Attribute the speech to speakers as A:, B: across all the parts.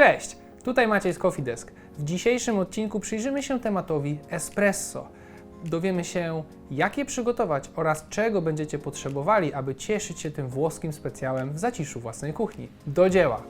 A: Cześć, tutaj Maciej z Coffee Desk. W dzisiejszym odcinku przyjrzymy się tematowi espresso. Dowiemy się, jak je przygotować oraz czego będziecie potrzebowali, aby cieszyć się tym włoskim specjałem w zaciszu własnej kuchni. Do dzieła!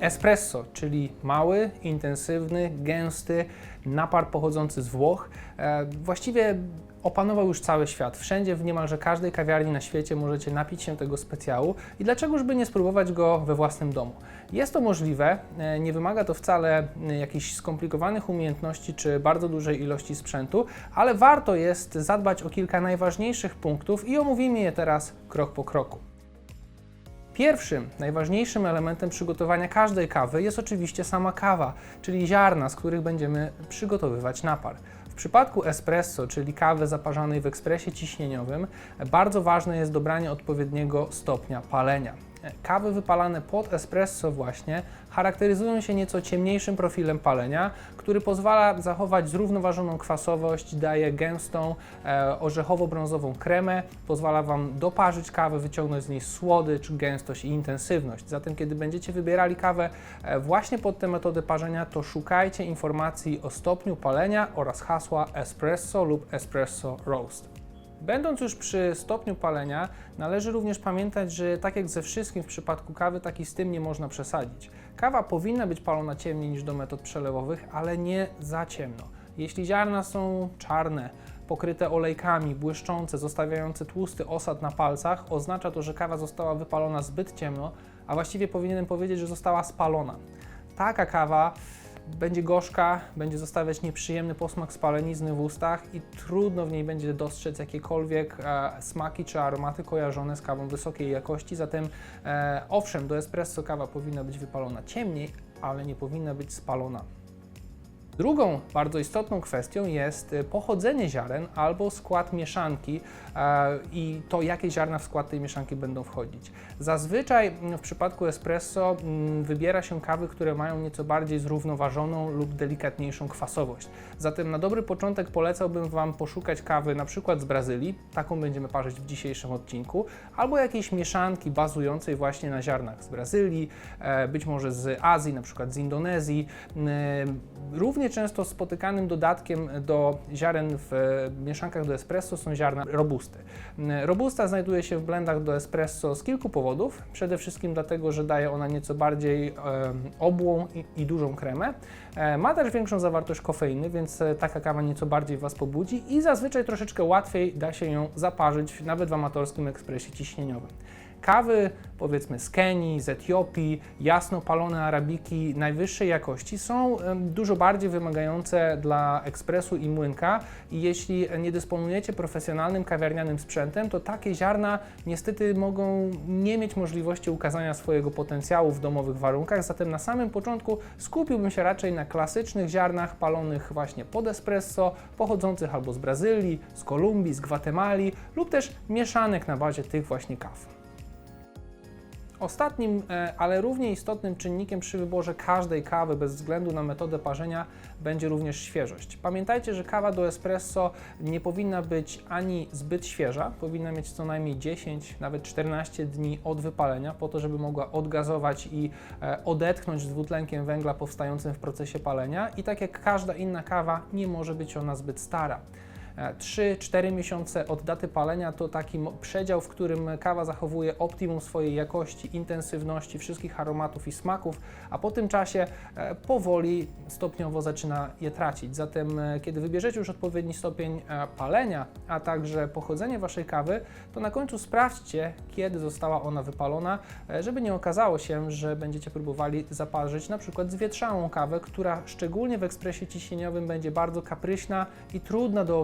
A: Espresso, czyli mały, intensywny, gęsty napar pochodzący z Włoch. E, właściwie opanował już cały świat. Wszędzie, w niemalże każdej kawiarni na świecie możecie napić się tego specjału i dlaczegoż by nie spróbować go we własnym domu. Jest to możliwe, e, nie wymaga to wcale e, jakichś skomplikowanych umiejętności czy bardzo dużej ilości sprzętu, ale warto jest zadbać o kilka najważniejszych punktów i omówimy je teraz krok po kroku. Pierwszym, najważniejszym elementem przygotowania każdej kawy jest oczywiście sama kawa, czyli ziarna, z których będziemy przygotowywać napar. Przypadku espresso, czyli kawy zaparzanej w ekspresie ciśnieniowym, bardzo ważne jest dobranie odpowiedniego stopnia palenia. Kawy wypalane pod espresso właśnie charakteryzują się nieco ciemniejszym profilem palenia, który pozwala zachować zrównoważoną kwasowość, daje gęstą, e, orzechowo-brązową kremę, pozwala Wam doparzyć kawę, wyciągnąć z niej słodycz, gęstość i intensywność. Zatem, kiedy będziecie wybierali kawę e, właśnie pod tę metodę parzenia, to szukajcie informacji o stopniu palenia oraz hasła espresso lub espresso roast. Będąc już przy stopniu palenia, należy również pamiętać, że tak jak ze wszystkim w przypadku kawy, tak i z tym nie można przesadzić. Kawa powinna być palona ciemniej niż do metod przelewowych, ale nie za ciemno. Jeśli ziarna są czarne, pokryte olejkami, błyszczące, zostawiające tłusty osad na palcach, oznacza to, że kawa została wypalona zbyt ciemno, a właściwie powinienem powiedzieć, że została spalona. Taka kawa będzie gorzka, będzie zostawiać nieprzyjemny posmak spalenizny w ustach i trudno w niej będzie dostrzec jakiekolwiek e, smaki czy aromaty kojarzone z kawą wysokiej jakości. Zatem e, owszem, do espresso kawa powinna być wypalona ciemniej, ale nie powinna być spalona. Drugą bardzo istotną kwestią jest y, pochodzenie ziaren albo skład mieszanki e, i to, jakie ziarna w skład tej mieszanki będą wchodzić. Zazwyczaj mm, w przypadku espresso mm, wybiera się kawy, które mają nieco bardziej zrównoważoną lub delikatniejszą kwasowość. Zatem na dobry początek polecałbym Wam poszukać kawy na przykład z Brazylii, taką będziemy parzyć w dzisiejszym odcinku, albo jakiejś mieszanki bazującej właśnie na ziarnach z Brazylii, e, być może z Azji, na przykład z Indonezji. Również często spotykanym dodatkiem do ziaren w mieszankach do espresso są ziarna robusty. Robusta znajduje się w blendach do espresso z kilku powodów. Przede wszystkim dlatego, że daje ona nieco bardziej e, obłą i, i dużą kremę. E, ma też większą zawartość kofeiny, więc e, taka kawa nieco bardziej Was pobudzi i zazwyczaj troszeczkę łatwiej da się ją zaparzyć nawet w amatorskim ekspresie ciśnieniowym. Kawy, powiedzmy z Kenii, z Etiopii, jasno palone arabiki najwyższej jakości są dużo bardziej wymagające dla ekspresu i młynka i jeśli nie dysponujecie profesjonalnym kawiarnianym sprzętem, to takie ziarna niestety mogą nie mieć możliwości ukazania swojego potencjału w domowych warunkach, zatem na samym początku skupiłbym się raczej na klasycznych ziarnach palonych właśnie pod espresso, pochodzących albo z Brazylii, z Kolumbii, z Gwatemali lub też mieszanek na bazie tych właśnie kaw. Ostatnim, e, ale równie istotnym czynnikiem przy wyborze każdej kawy, bez względu na metodę parzenia, będzie również świeżość. Pamiętajcie, że kawa do espresso nie powinna być ani zbyt świeża, powinna mieć co najmniej 10, nawet 14 dni od wypalenia, po to, żeby mogła odgazować i e, odetchnąć dwutlenkiem węgla powstającym w procesie palenia. I tak jak każda inna kawa, nie może być ona zbyt stara. 3-4 miesiące od daty palenia to taki przedział, w którym kawa zachowuje optimum swojej jakości, intensywności, wszystkich aromatów i smaków, a po tym czasie e, powoli, stopniowo zaczyna je tracić. Zatem, e, kiedy wybierzecie już odpowiedni stopień e, palenia, a także pochodzenie Waszej kawy, to na końcu sprawdźcie, kiedy została ona wypalona, żeby nie okazało się, że będziecie próbowali zaparzyć na przykład zwietrzałą kawę, która szczególnie w ekspresie ciśnieniowym będzie bardzo kapryśna i trudna do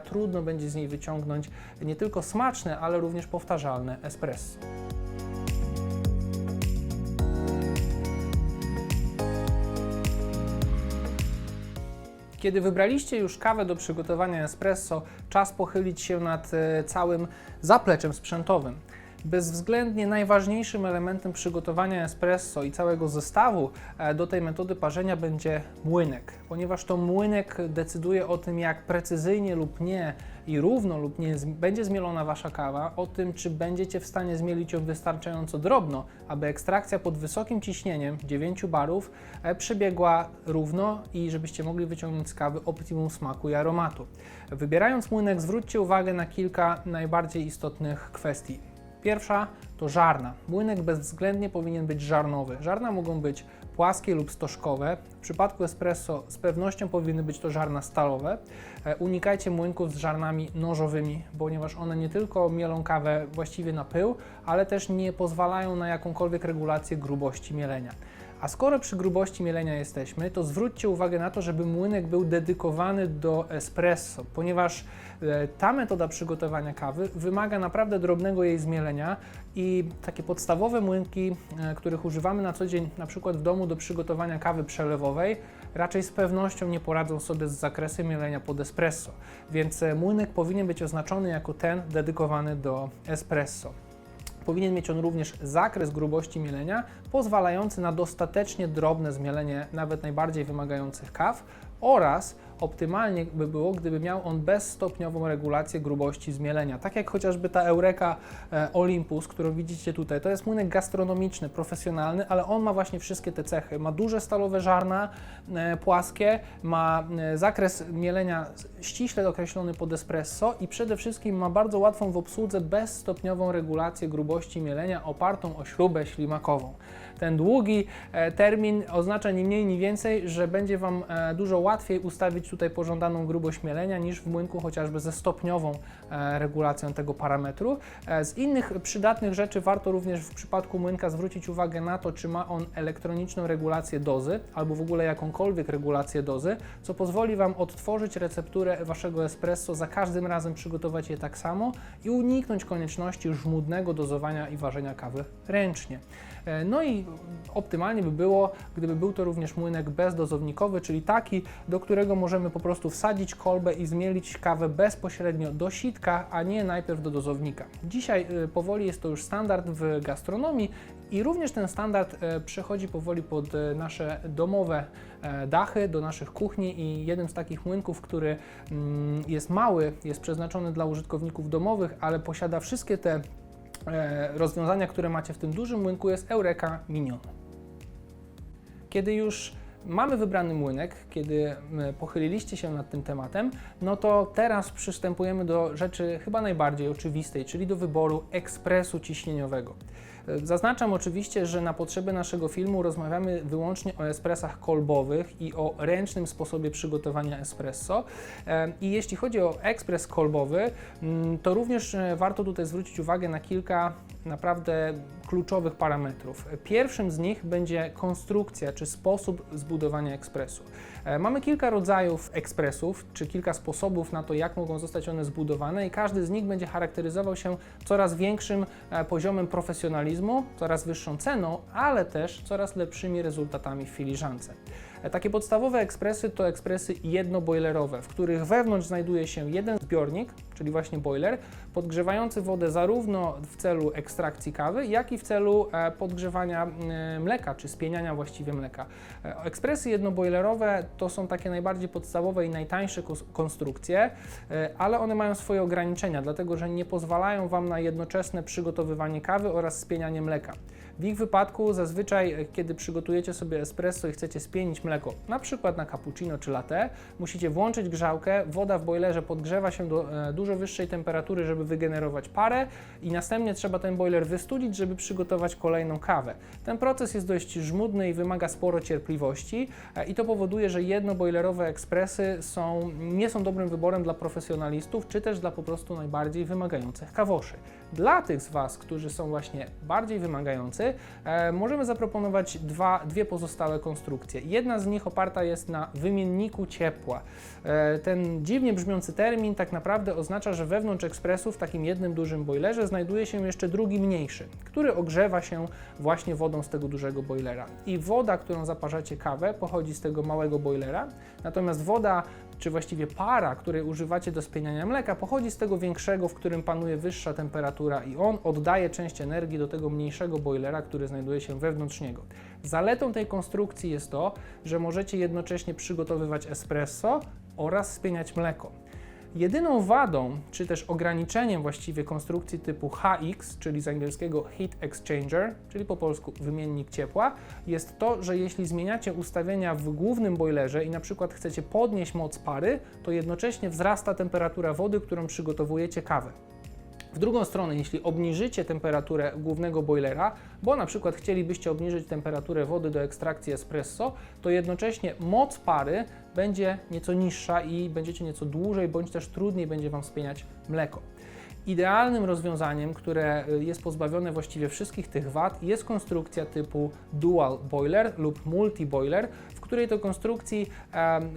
A: trudno będzie z niej wyciągnąć nie tylko smaczne, ale również powtarzalne espresso. Kiedy wybraliście już kawę do przygotowania espresso, czas pochylić się nad e, całym zapleczem sprzętowym. Bezwzględnie najważniejszym elementem przygotowania espresso i całego zestawu e, do tej metody parzenia będzie młynek, ponieważ to młynek decyduje o tym, jak precyzyjnie lub nie i równo lub nie będzie zmielona wasza kawa, o tym, czy będziecie w stanie zmielić ją wystarczająco drobno, aby ekstrakcja pod wysokim ciśnieniem 9 barów e, przebiegła równo i żebyście mogli wyciągnąć z kawy optimum smaku i aromatu. Wybierając młynek, zwróćcie uwagę na kilka najbardziej istotnych kwestii. Pierwsza to żarna. Młynek bezwzględnie powinien być żarnowy. Żarna mogą być płaskie lub stożkowe. W przypadku espresso z pewnością powinny być to żarna stalowe. E, Unikajcie młynków z żarnami nożowymi, ponieważ one nie tylko mielą kawę właściwie na pył, ale też nie pozwalają na jakąkolwiek regulację grubości mielenia. A skoro przy grubości mielenia jesteśmy, to zwróćcie uwagę na to, żeby młynek był dedykowany do espresso, ponieważ e, ta metoda przygotowania kawy wymaga naprawdę drobnego jej zmielenia i takie podstawowe młynki, e, których używamy na co dzień, na przykład w domu do przygotowania kawy przelewowej, raczej z pewnością nie poradzą sobie z zakresem mielenia pod espresso. Więc e, młynek powinien być oznaczony jako ten dedykowany do espresso. Powinien mieć on również zakres grubości mielenia, pozwalający na dostatecznie drobne zmielenie nawet najbardziej wymagających kaw oraz optymalnie by było, gdyby miał on bezstopniową regulację grubości zmielenia. Tak jak chociażby ta Eureka e, Olympus, którą widzicie tutaj. To jest młynek gastronomiczny, profesjonalny, ale on ma właśnie wszystkie te cechy. Ma duże stalowe żarna, e, płaskie, ma e, zakres mielenia ściśle określony pod espresso i przede wszystkim ma bardzo łatwą w obsłudze bezstopniową regulację grubości mielenia opartą o śrubę ślimakową. Ten długi e, termin oznacza ni mniej, ni więcej, że będzie Wam e, dużo łatwiej ustawić tutaj pożądaną grubość mielenia niż w młynku chociażby ze stopniową e, regulacją tego parametru. Z innych przydatnych rzeczy warto również w przypadku młynka zwrócić uwagę na to, czy ma on elektroniczną regulację dozy albo w ogóle jakąkolwiek regulację dozy, co pozwoli Wam odtworzyć recepturę Waszego espresso, za każdym razem przygotować je tak samo i uniknąć konieczności żmudnego dozowania i ważenia kawy ręcznie. E, No i optymalnie by było, gdyby był to również młynek bezdozownikowy, czyli taki, do którego możemy po prostu wsadzić kolbę i zmielić kawę bezpośrednio do sitka, a nie najpierw do dozownika. Dzisiaj e, powoli jest to już standard w gastronomii i również ten standard e, przechodzi powoli pod nasze domowe dachy, do naszych kuchni i jeden z takich młynków, który mm, jest mały, jest przeznaczony dla użytkowników domowych, ale posiada wszystkie te rozwiązania, które macie w tym dużym młynku jest Eureka Minion. Kiedy już mamy wybrany młynek, kiedy pochyliliście się nad tym tematem, no to teraz przystępujemy do rzeczy chyba najbardziej oczywistej, czyli do wyboru ekspresu ciśnieniowego. Zaznaczam oczywiście, że na potrzeby naszego filmu rozmawiamy wyłącznie o espresach kolbowych i o ręcznym sposobie przygotowania espresso. I jeśli chodzi o ekspres kolbowy, mm, to również e, warto tutaj zwrócić uwagę na kilka naprawdę kluczowych parametrów. Pierwszym z nich będzie konstrukcja czy sposób zbudowania ekspresu. E, Mamy kilka rodzajów ekspresów, czy kilka sposobów na to, jak mogą zostać one zbudowane, i każdy z nich będzie charakteryzował się coraz większym e, poziomem profesjonalizmu, coraz wyższą ceną, ale też coraz lepszymi rezultatami w filiżance. Takie podstawowe ekspresy to ekspresy jednoboilerowe, w których wewnątrz znajduje się jeden zbiornik, czyli właśnie boiler, podgrzewający wodę zarówno w celu ekstrakcji kawy, jak i w celu e, podgrzewania mleka, czy spieniania właściwie mleka. E, Ekspresy jednoboilerowe to są takie najbardziej podstawowe i najtańsze konstrukcje, e, ale one mają swoje ograniczenia, dlatego że nie pozwalają Wam na jednoczesne przygotowywanie kawy oraz spienianie mleka. W ich wypadku zazwyczaj, e, kiedy przygotujecie sobie espresso i chcecie spienić mleko, na przykład na cappuccino czy latte, musicie włączyć grzałkę, woda w boilerze podgrzewa się do e, dużo wyższej temperatury, żeby wygenerować parę i następnie trzeba ten boiler wystudzić, żeby przygotować kolejną kawę. Ten proces jest dość żmudny i wymaga sporo cierpliwości e, i to powoduje, że jednoboilerowe ekspresy są, nie są dobrym wyborem dla profesjonalistów, czy też dla po prostu najbardziej wymagających kawoszy. Dla tych z Was, którzy są właśnie bardziej wymagający, e, możemy zaproponować dwa, dwie pozostałe konstrukcje. Jedna z nich oparta jest na wymienniku ciepła. E, ten dziwnie brzmiący termin tak naprawdę oznacza, że wewnątrz ekspresu w takim jednym dużym boilerze znajduje się jeszcze drugi mniejszy, który ogrzewa się właśnie wodą z tego dużego boilera. I woda, którą zaparzacie kawę, pochodzi z tego małego boilera, natomiast woda czy właściwie para, której używacie do spieniania mleka, pochodzi z tego większego, w którym panuje wyższa temperatura i on oddaje część energii do tego mniejszego boilera, który znajduje się wewnątrz niego. Zaletą tej konstrukcji jest to, że możecie jednocześnie przygotowywać espresso oraz spieniać mleko. Jedyną wadą, czy też ograniczeniem właściwie konstrukcji typu HX, czyli z angielskiego Heat Exchanger, czyli po polsku wymiennik ciepła, jest to, że jeśli zmieniacie ustawienia w głównym boilerze i na przykład chcecie podnieść moc pary, to jednocześnie wzrasta temperatura wody, którą przygotowujecie kawę. W drugą stronę, jeśli obniżycie temperaturę głównego boilera, bo na przykład chcielibyście obniżyć temperaturę wody do ekstrakcji espresso, to jednocześnie moc pary będzie nieco niższa i będziecie nieco dłużej bądź też trudniej będzie Wam spieniać mleko. Idealnym rozwiązaniem, które y, jest pozbawione właściwie wszystkich tych wad, jest konstrukcja typu dual boiler lub multi boiler, w której to konstrukcji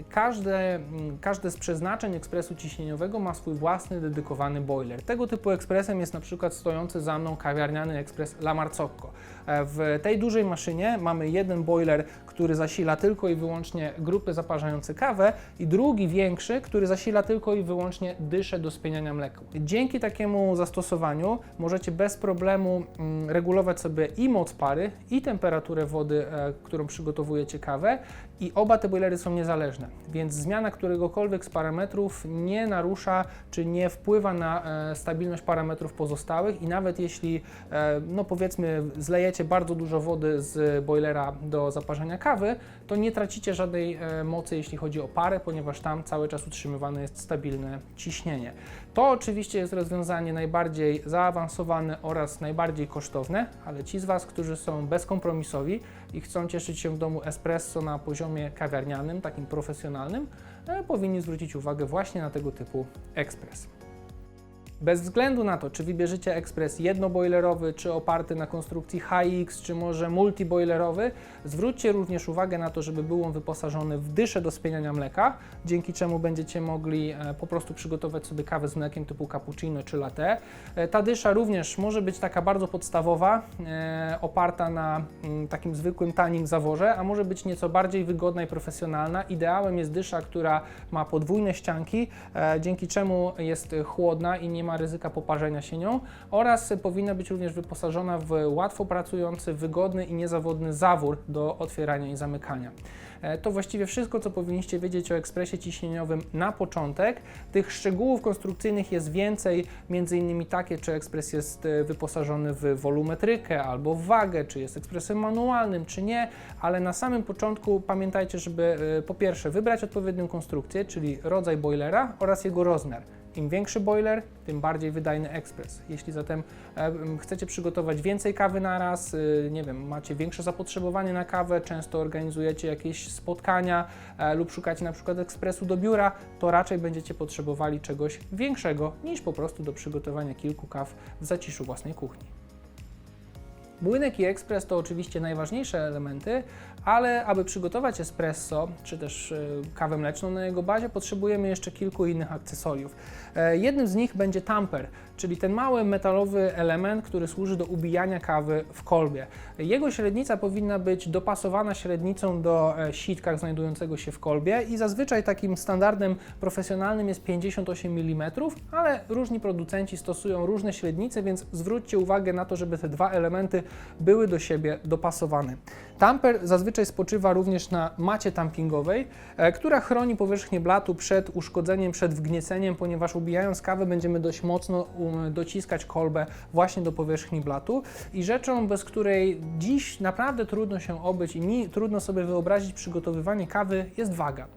A: każde, mm, każde z przeznaczeń ekspresu ciśnieniowego ma swój własny dedykowany boiler. Tego typu ekspresem jest na przykład stojący za mną kawiarniany ekspres La Marzocco. E, W tej dużej maszynie mamy jeden boiler, który zasila tylko i wyłącznie grupy zaparzające kawę i drugi większy, który zasila tylko i wyłącznie dyszę do spieniania mleka. Dzięki takiemu zastosowaniu możecie bez problemu mm, regulować sobie i moc pary, i temperaturę wody, e, którą przygotowujecie kawę i oba te boilery są niezależne, więc zmiana któregokolwiek z parametrów nie narusza czy nie wpływa na e, stabilność parametrów pozostałych i nawet jeśli, e, no powiedzmy, zlejecie bardzo dużo wody z boilera do zaparzenia kawy, to nie tracicie żadnej e, mocy, jeśli chodzi o parę, ponieważ tam cały czas utrzymywane jest stabilne ciśnienie. To oczywiście jest rozwiązanie najbardziej zaawansowane oraz najbardziej kosztowne, ale ci z Was, którzy są bezkompromisowi i chcą cieszyć się w domu espresso na poziomie kawiarnianym, takim profesjonalnym, e, powinni zwrócić uwagę właśnie na tego typu ekspres. Bez względu na to, czy wybierzecie ekspres jednoboilerowy, czy oparty na konstrukcji HX, czy może multiboilerowy, zwróćcie również uwagę na to, żeby był on wyposażony w dyszę do spieniania mleka, dzięki czemu będziecie mogli e, po prostu przygotować sobie kawę z mlekiem typu cappuccino czy latte. E, Ta dysza również może być taka bardzo podstawowa, e, oparta na mm, takim zwykłym, tanim zaworze, a może być nieco bardziej wygodna i profesjonalna. Ideałem jest dysza, która ma podwójne ścianki, dzięki czemu jest chłodna i nie ma ryzyka poparzenia się nią oraz powinna być również wyposażona w łatwo pracujący, wygodny i niezawodny zawór do otwierania i zamykania. E, To właściwie wszystko, co powinniście wiedzieć o ekspresie ciśnieniowym na początek. Tych szczegółów konstrukcyjnych jest więcej, między innymi takie, czy ekspres jest e, wyposażony w wolumetrykę albo w wagę, czy jest ekspresem manualnym, czy nie, ale na samym początku pamiętajcie, żeby e, po pierwsze wybrać odpowiednią konstrukcję, czyli rodzaj boilera oraz jego rozmiar. Im większy boiler, tym bardziej wydajny ekspres. Jeśli zatem e, chcecie przygotować więcej kawy na raz, y, nie wiem, macie większe zapotrzebowanie na kawę, często organizujecie jakieś spotkania e, lub szukacie na przykład ekspresu do biura, to raczej będziecie potrzebowali czegoś większego niż po prostu do przygotowania kilku kaw w zaciszu własnej kuchni. Młynek i ekspres to oczywiście najważniejsze elementy, ale aby przygotować espresso, czy też e, kawę mleczną na jego bazie, potrzebujemy jeszcze kilku innych akcesoriów. E, Jednym z nich będzie tamper, czyli ten mały metalowy element, który służy do ubijania kawy w kolbie. Jego średnica powinna być dopasowana średnicą do e, sitka znajdującego się w kolbie i zazwyczaj takim standardem profesjonalnym jest 58 mm, ale różni producenci stosują różne średnice, więc zwróćcie uwagę na to, żeby te dwa elementy były do siebie dopasowane. Tamper zazwyczaj spoczywa również na macie tampingowej, e, która chroni powierzchnię blatu przed uszkodzeniem, przed wgnieceniem, ponieważ ubijając kawę będziemy dość mocno um, dociskać kolbę właśnie do powierzchni blatu i rzeczą, bez której dziś naprawdę trudno się obyć i trudno sobie wyobrazić przygotowywanie kawy jest waga.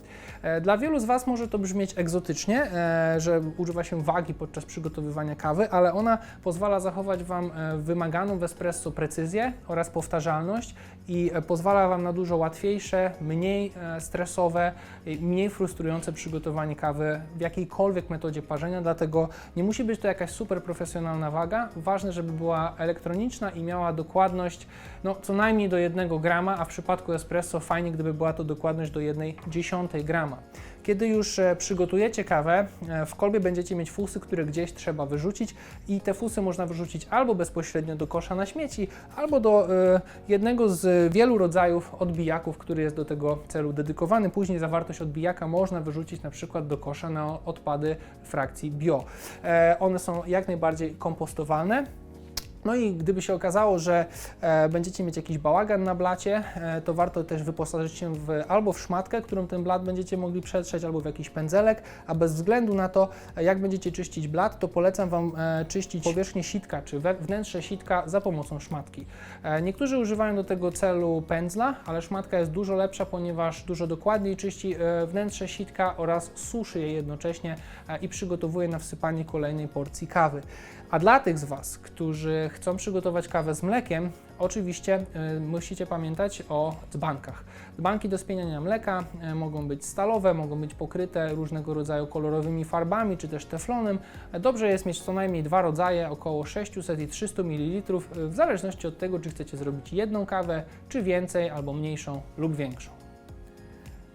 A: E, Dla wielu z Was może to brzmieć egzotycznie, e, że używa się wagi podczas przygotowywania kawy, ale ona pozwala zachować Wam wymaganą w espresso precyzję oraz powtarzalność i e, pozwala Wam na dużo łatwiejsze, mniej e, stresowe, mniej frustrujące przygotowanie kawy w jakiejkolwiek metodzie parzenia, dlatego nie musi być to jakaś super profesjonalna waga. Ważne, żeby była elektroniczna i miała dokładność no, co najmniej do 1 grama, a w przypadku espresso fajnie, gdyby była to dokładność do 1 dziesiątej grama. Kiedy już e, przygotujecie kawę, e, w kolbie będziecie mieć fusy, które gdzieś trzeba wyrzucić i te fusy można wyrzucić albo bezpośrednio do kosza na śmieci, albo do e, jednego z wielu rodzajów odbijaków, który jest do tego celu dedykowany. Później zawartość odbijaka można wyrzucić na przykład do kosza na odpady frakcji bio. One są jak najbardziej kompostowalne. No i gdyby się okazało, że e, będziecie mieć jakiś bałagan na blacie, e, to warto też wyposażyć się w, albo w szmatkę, którą ten blat będziecie mogli przetrzeć, albo w jakiś pędzelek, a bez względu na to, e, jak będziecie czyścić blat, to polecam Wam czyścić powierzchnię sitka, czy wnętrze sitka za pomocą szmatki. Niektórzy używają do tego celu pędzla, ale szmatka jest dużo lepsza, ponieważ dużo dokładniej czyści wnętrze sitka oraz suszy je jednocześnie i przygotowuje na wsypanie kolejnej porcji kawy. A dla tych z Was, którzy chcą przygotować kawę z mlekiem, oczywiście y, musicie pamiętać o dzbankach. Dzbanki do spieniania mleka y, mogą być stalowe, mogą być pokryte różnego rodzaju kolorowymi farbami czy też teflonem. Dobrze jest mieć co najmniej dwa rodzaje, około 600 i 300 ml, y, w zależności od tego, czy chcecie zrobić jedną kawę, czy więcej, albo mniejszą lub większą.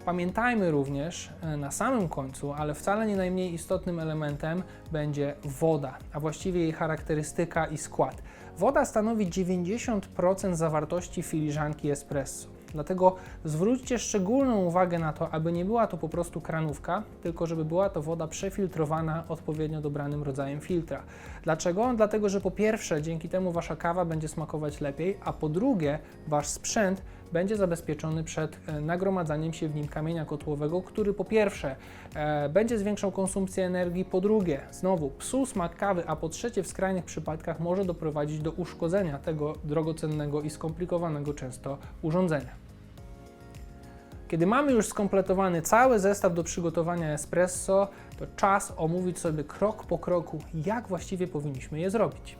A: Pamiętajmy również e, na samym końcu, ale wcale nie najmniej istotnym elementem będzie woda, a właściwie jej charakterystyka i skład. Woda stanowi 90% zawartości filiżanki espresso. Dlatego zwróćcie szczególną uwagę na to, aby nie była to po prostu kranówka, tylko żeby była to woda przefiltrowana odpowiednio dobranym rodzajem filtra. Dlaczego? Dlatego, że po pierwsze, dzięki temu wasza kawa będzie smakować lepiej, a po drugie, wasz sprzęt będzie zabezpieczony przed e, nagromadzaniem się w nim kamienia kotłowego, który po pierwsze e, będzie zwiększał konsumpcję energii, po drugie znowu psuł smak kawy, a po trzecie w skrajnych przypadkach może doprowadzić do uszkodzenia tego drogocennego i skomplikowanego często urządzenia. Kiedy mamy już skompletowany cały zestaw do przygotowania espresso, to czas omówić sobie krok po kroku, jak właściwie powinniśmy je zrobić.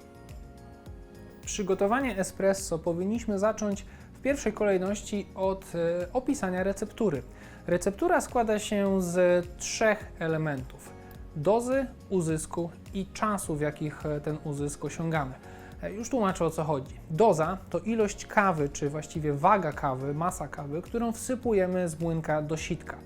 A: Przygotowanie espresso powinniśmy zacząć pierwszej kolejności od e, opisania receptury. Receptura składa się z trzech elementów: dozy, uzysku i czasu, w jakich e, ten uzysk osiągamy. E, Już tłumaczę o co chodzi. Doza to ilość kawy, czy właściwie waga kawy, masa kawy, którą wsypujemy z młynka do sitka.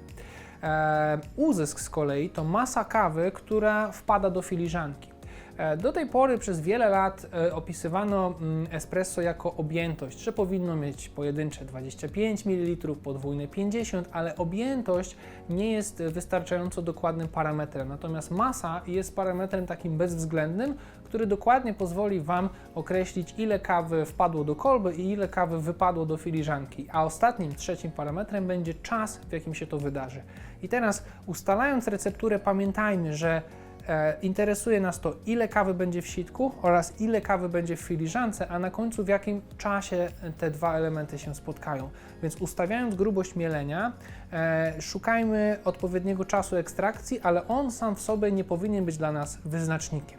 A: Uzysk z kolei to masa kawy, która wpada do filiżanki. E, Do tej pory przez wiele lat e, opisywano mm, espresso jako objętość, że powinno mieć pojedyncze 25 ml, podwójne 50, ale objętość nie jest wystarczająco dokładnym parametrem. Natomiast masa jest parametrem takim bezwzględnym, który dokładnie pozwoli Wam określić, ile kawy wpadło do kolby i ile kawy wypadło do filiżanki. A ostatnim, trzecim parametrem będzie czas, w jakim się to wydarzy. I teraz, ustalając recepturę, pamiętajmy, że interesuje nas to, ile kawy będzie w sitku oraz ile kawy będzie w filiżance, a na końcu w jakim czasie te dwa elementy się spotkają. Więc ustawiając grubość mielenia, e, szukajmy odpowiedniego czasu ekstrakcji, ale on sam w sobie nie powinien być dla nas wyznacznikiem.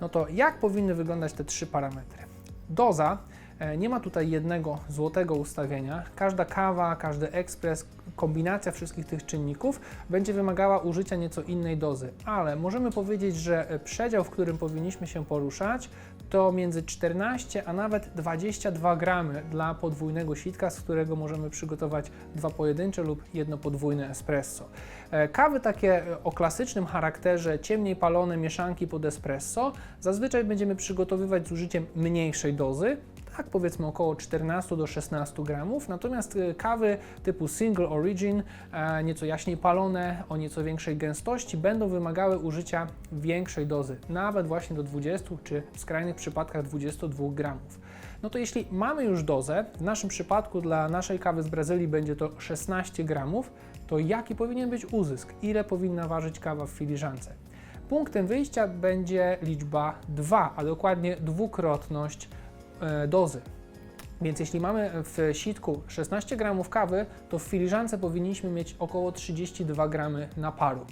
A: No to jak powinny wyglądać te trzy parametry? Doza. E, Nie ma tutaj jednego złotego ustawienia. Każda kawa, każdy ekspres, kombinacja wszystkich tych czynników będzie wymagała użycia nieco innej dozy, ale możemy powiedzieć, że e, przedział, w którym powinniśmy się poruszać, to między 14 a nawet 22 gramy dla podwójnego sitka, z którego możemy przygotować dwa pojedyncze lub jedno podwójne espresso. E, Kawy takie o klasycznym charakterze, ciemniej palone mieszanki pod espresso, zazwyczaj będziemy przygotowywać z użyciem mniejszej dozy, tak powiedzmy około 14 do 16 gramów, natomiast e, kawy typu single origin, e, nieco jaśniej palone, o nieco większej gęstości, będą wymagały użycia większej dozy, nawet właśnie do 20 czy w skrajnych przypadkach 22 gramów. No to jeśli mamy już dozę, w naszym przypadku dla naszej kawy z Brazylii będzie to 16 gramów, to jaki powinien być uzysk? Ile powinna ważyć kawa w filiżance? Punktem wyjścia będzie liczba 2, a dokładnie dwukrotność dozy. Więc jeśli mamy w sitku 16 gramów kawy, to w filiżance powinniśmy mieć około 32 gramy naparu.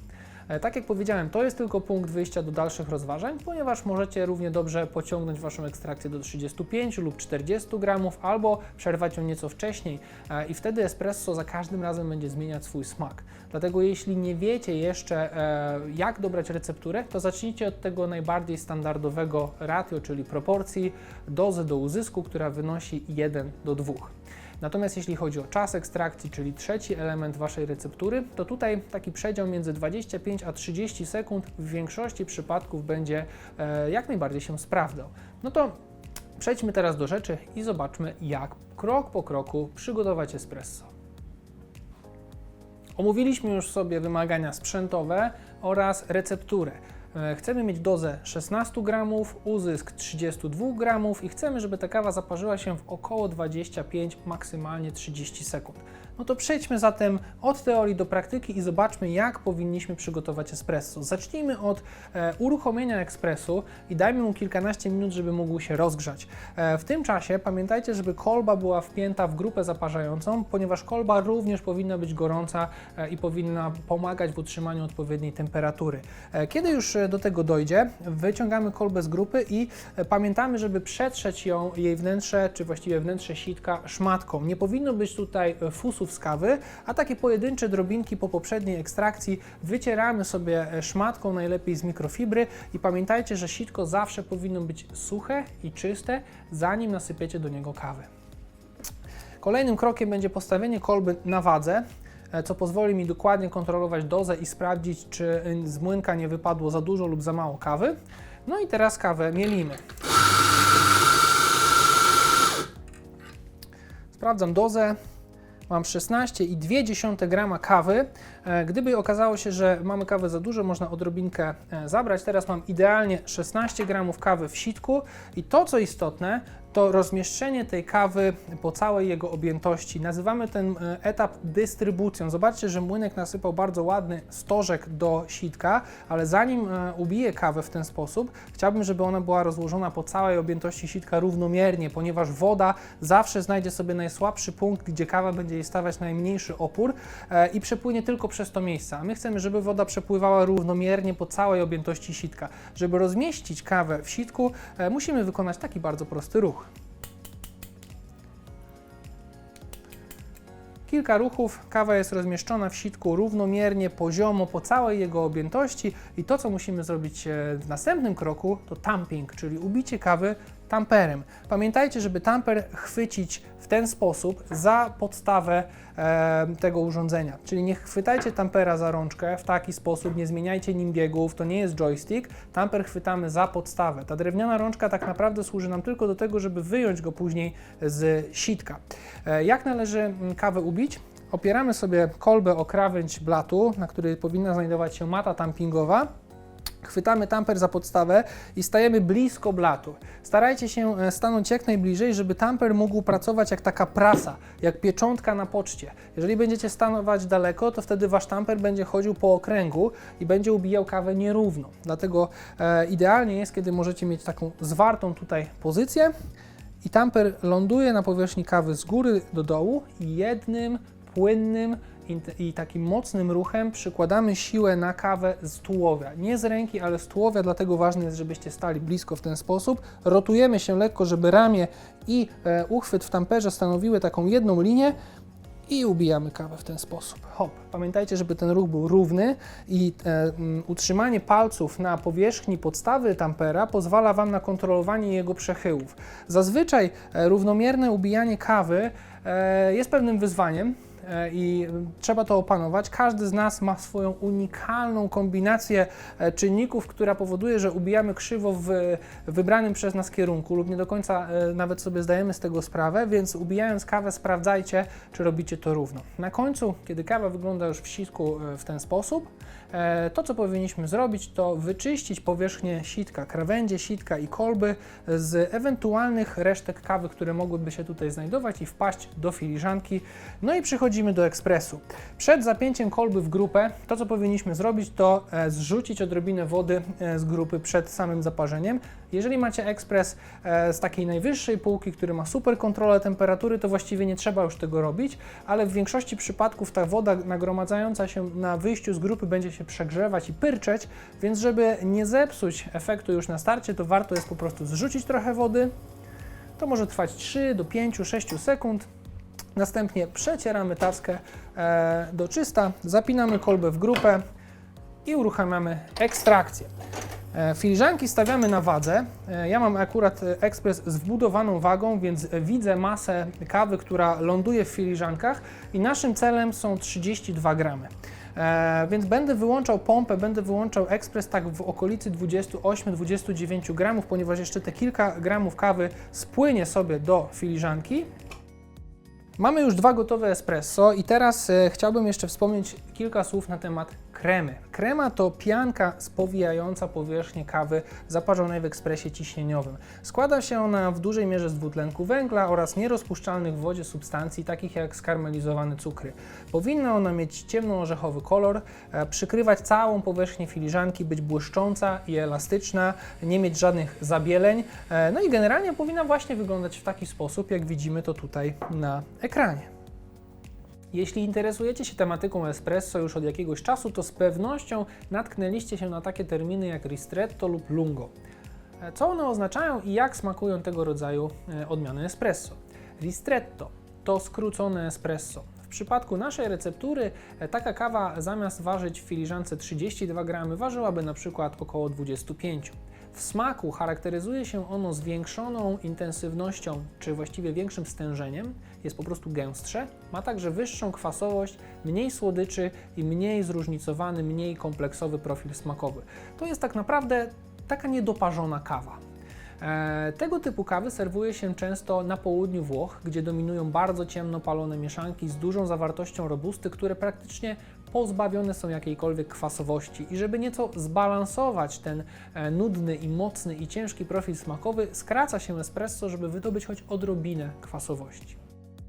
A: E, Tak jak powiedziałem, to jest tylko punkt wyjścia do dalszych rozważań, ponieważ możecie równie dobrze pociągnąć Waszą ekstrakcję do 35 lub 40 gramów, albo przerwać ją nieco wcześniej e, i wtedy espresso za każdym razem będzie zmieniać swój smak. Dlatego jeśli nie wiecie jeszcze e, jak dobrać recepturę, to zacznijcie od tego najbardziej standardowego ratio, czyli proporcji dozy do uzysku, która wynosi 1 do 2. Natomiast jeśli chodzi o czas ekstrakcji, czyli trzeci element Waszej receptury, to tutaj taki przedział między 25 a 30 sekund w większości przypadków będzie e, jak najbardziej się sprawdzał. No to przejdźmy teraz do rzeczy i zobaczmy, jak krok po kroku przygotować espresso. Omówiliśmy już sobie wymagania sprzętowe oraz recepturę. E, Chcemy mieć dozę 16 gramów, uzysk 32 gramów i chcemy, żeby ta kawa zaparzyła się w około 25, maksymalnie 30 sekund. No to przejdźmy zatem od teorii do praktyki i zobaczmy, jak powinniśmy przygotować espresso. Zacznijmy od e, uruchomienia ekspresu i dajmy mu kilkanaście minut, żeby mógł się rozgrzać. E, w tym czasie pamiętajcie, żeby kolba była wpięta w grupę zaparzającą, ponieważ kolba również powinna być gorąca e, i powinna pomagać w utrzymaniu odpowiedniej temperatury. E, kiedy już e, do tego dojdzie, wyciągamy kolbę z grupy i e, pamiętamy, żeby przetrzeć ją, jej wnętrze, czy właściwie wnętrze sitka szmatką. Nie powinno być tutaj e, z kawy, a takie pojedyncze drobinki po poprzedniej ekstrakcji wycieramy sobie e, szmatką, najlepiej z mikrofibry i pamiętajcie, że sitko zawsze powinno być suche i czyste, zanim nasypiecie do niego kawę. Kolejnym krokiem będzie postawienie kolby na wadze, e, co pozwoli mi dokładnie kontrolować dozę i sprawdzić, czy y, z młynka nie wypadło za dużo lub za mało kawy. No i teraz kawę mielimy. Sprawdzam dozę. Mam 16,2 grama kawy. E, Gdyby okazało się, że mamy kawę za dużo, można odrobinkę e, zabrać. Teraz mam idealnie 16 gramów kawy w sitku i to, co istotne, to rozmieszczenie tej kawy po całej jego objętości. Nazywamy ten e, etap dystrybucją. Zobaczcie, że młynek nasypał bardzo ładny stożek do sitka, ale zanim e, ubiję kawę w ten sposób, chciałbym, żeby ona była rozłożona po całej objętości sitka równomiernie, ponieważ woda zawsze znajdzie sobie najsłabszy punkt, gdzie kawa będzie jej stawiać najmniejszy opór e, i przepłynie tylko przez to miejsce. A my chcemy, żeby woda przepływała równomiernie po całej objętości sitka. Żeby rozmieścić kawę w sitku, musimy wykonać taki bardzo prosty ruch. Kilka ruchów, kawa jest rozmieszczona w sitku równomiernie, poziomo po całej jego objętości. I to, co musimy zrobić e, w następnym kroku, to tamping, czyli ubicie kawy tamperem. Pamiętajcie, żeby tamper chwycić w ten sposób za podstawę e, tego urządzenia. Czyli nie chwytajcie tampera za rączkę w taki sposób, nie zmieniajcie nim biegów, to nie jest joystick. Tamper chwytamy za podstawę. Ta drewniana rączka tak naprawdę służy nam tylko do tego, żeby wyjąć go później z sitka. E, jak należy mm, kawę ubić? Opieramy sobie kolbę o krawędź blatu, na której powinna znajdować się mata tampingowa. Chwytamy tamper za podstawę i stajemy blisko blatu. Starajcie się e, stanąć jak najbliżej, żeby tamper mógł pracować jak taka prasa, jak pieczątka na poczcie. Jeżeli będziecie stanować daleko, to wtedy wasz tamper będzie chodził po okręgu i będzie ubijał kawę nierówno. Dlatego e, idealnie jest, kiedy możecie mieć taką zwartą tutaj pozycję i tamper ląduje na powierzchni kawy z góry do dołu jednym płynnym i- takim mocnym ruchem przykładamy siłę na kawę z tułowia. Nie z ręki, ale z tułowia, dlatego ważne jest, żebyście stali blisko w ten sposób. Rotujemy się lekko, żeby ramię i e, uchwyt w tamperze stanowiły taką jedną linię i ubijamy kawę w ten sposób. Hop. Pamiętajcie, żeby ten ruch był równy i e, utrzymanie palców na powierzchni podstawy tampera pozwala Wam na kontrolowanie jego przechyłów. Zazwyczaj e, równomierne ubijanie kawy e, jest pewnym wyzwaniem i trzeba to opanować. Każdy z nas ma swoją unikalną kombinację e, czynników, która powoduje, że ubijamy krzywo w wybranym przez nas kierunku lub nie do końca e, nawet sobie zdajemy z tego sprawę, więc ubijając kawę sprawdzajcie, czy robicie to równo. Na końcu, kiedy kawa wygląda już w sitku e, w ten sposób, e, to co powinniśmy zrobić, to wyczyścić powierzchnię sitka, krawędzie sitka i kolby z ewentualnych resztek kawy, które mogłyby się tutaj znajdować i wpaść do filiżanki. No i przechodzimy do ekspresu. Przed zapięciem kolby w grupę, to co powinniśmy zrobić, to e, zrzucić odrobinę wody e, z grupy przed samym zaparzeniem. Jeżeli macie ekspres e, z takiej najwyższej półki, który ma super kontrolę temperatury, to właściwie nie trzeba już tego robić, ale w większości przypadków ta woda nagromadzająca się na wyjściu z grupy będzie się przegrzewać i pyrczeć, więc żeby nie zepsuć efektu już na starcie, to warto jest po prostu zrzucić trochę wody. To może trwać 3 do 5, 6 sekund. Następnie przecieramy tackę e, do czysta, zapinamy kolbę w grupę i uruchamiamy ekstrakcję. E, Filiżanki stawiamy na wadze. E, Ja mam akurat ekspres z wbudowaną wagą, więc widzę masę kawy, która ląduje w filiżankach i naszym celem są 32 gramy. E, więc będę wyłączał pompę, będę wyłączał ekspres tak w okolicy 28-29 gramów, ponieważ jeszcze te kilka gramów kawy spłynie sobie do filiżanki. Mamy już dwa gotowe espresso i teraz chciałbym jeszcze wspomnieć kilka słów na temat kremy. Krema to pianka spowijająca powierzchnię kawy zaparzonej w ekspresie ciśnieniowym. Składa się ona w dużej mierze z dwutlenku węgla oraz nierozpuszczalnych w wodzie substancji, takich jak skarmelizowane cukry. Powinna ona mieć ciemno-orzechowy kolor, e, przykrywać całą powierzchnię filiżanki, być błyszcząca i elastyczna, nie mieć żadnych zabieleń, e, no i generalnie powinna właśnie wyglądać w taki sposób, jak widzimy to tutaj na ekranie. Jeśli interesujecie się tematyką espresso już od jakiegoś czasu, to z pewnością natknęliście się na takie terminy jak ristretto lub lungo. E, Co one oznaczają i jak smakują tego rodzaju e, odmiany espresso? Ristretto to skrócone espresso. W przypadku naszej receptury e, taka kawa zamiast ważyć w filiżance 32 gramy ważyłaby na przykład około 25. W smaku charakteryzuje się ono zwiększoną intensywnością, czy właściwie większym stężeniem, jest po prostu gęstsze, ma także wyższą kwasowość, mniej słodyczy i mniej zróżnicowany, mniej kompleksowy profil smakowy. To jest tak naprawdę taka niedoparzona kawa. E, Tego typu kawy serwuje się często na południu Włoch, gdzie dominują bardzo ciemno palone mieszanki z dużą zawartością robusty, które praktycznie pozbawione są jakiejkolwiek kwasowości. I żeby nieco zbalansować ten e, nudny i mocny i ciężki profil smakowy, skraca się espresso, żeby wydobyć choć odrobinę kwasowości.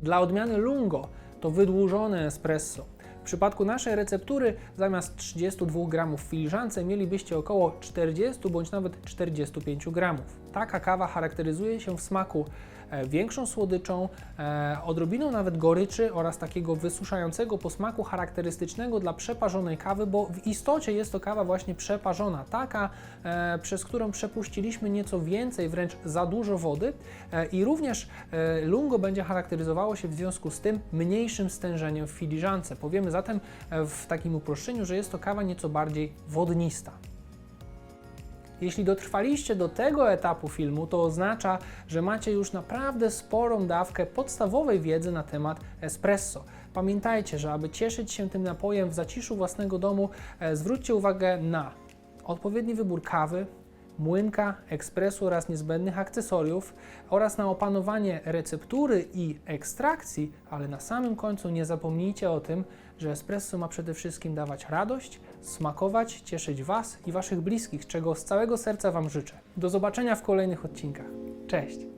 A: Dla odmiany lungo to wydłużone espresso. W przypadku naszej receptury zamiast 32 gramów w filiżance mielibyście około 40 bądź nawet 45 gramów. Taka kawa charakteryzuje się w smaku większą słodyczą, e, odrobiną nawet goryczy oraz takiego wysuszającego posmaku charakterystycznego dla przeparzonej kawy, bo w istocie jest to kawa właśnie przeparzona, taka, e, przez którą przepuściliśmy nieco więcej, wręcz za dużo wody e, i również e, lungo będzie charakteryzowało się w związku z tym mniejszym stężeniem w filiżance. Powiemy zatem e, w takim uproszczeniu, że jest to kawa nieco bardziej wodnista. Jeśli dotrwaliście do tego etapu filmu, to oznacza, że macie już naprawdę sporą dawkę podstawowej wiedzy na temat espresso. Pamiętajcie, że aby cieszyć się tym napojem w zaciszu własnego domu, e, zwróćcie uwagę na odpowiedni wybór kawy, młynka, ekspresu oraz niezbędnych akcesoriów oraz na opanowanie receptury i ekstrakcji, ale na samym końcu nie zapomnijcie o tym, że espresso ma przede wszystkim dawać radość, smakować, cieszyć Was i Waszych bliskich, czego z całego serca Wam życzę. Do zobaczenia w kolejnych odcinkach. Cześć!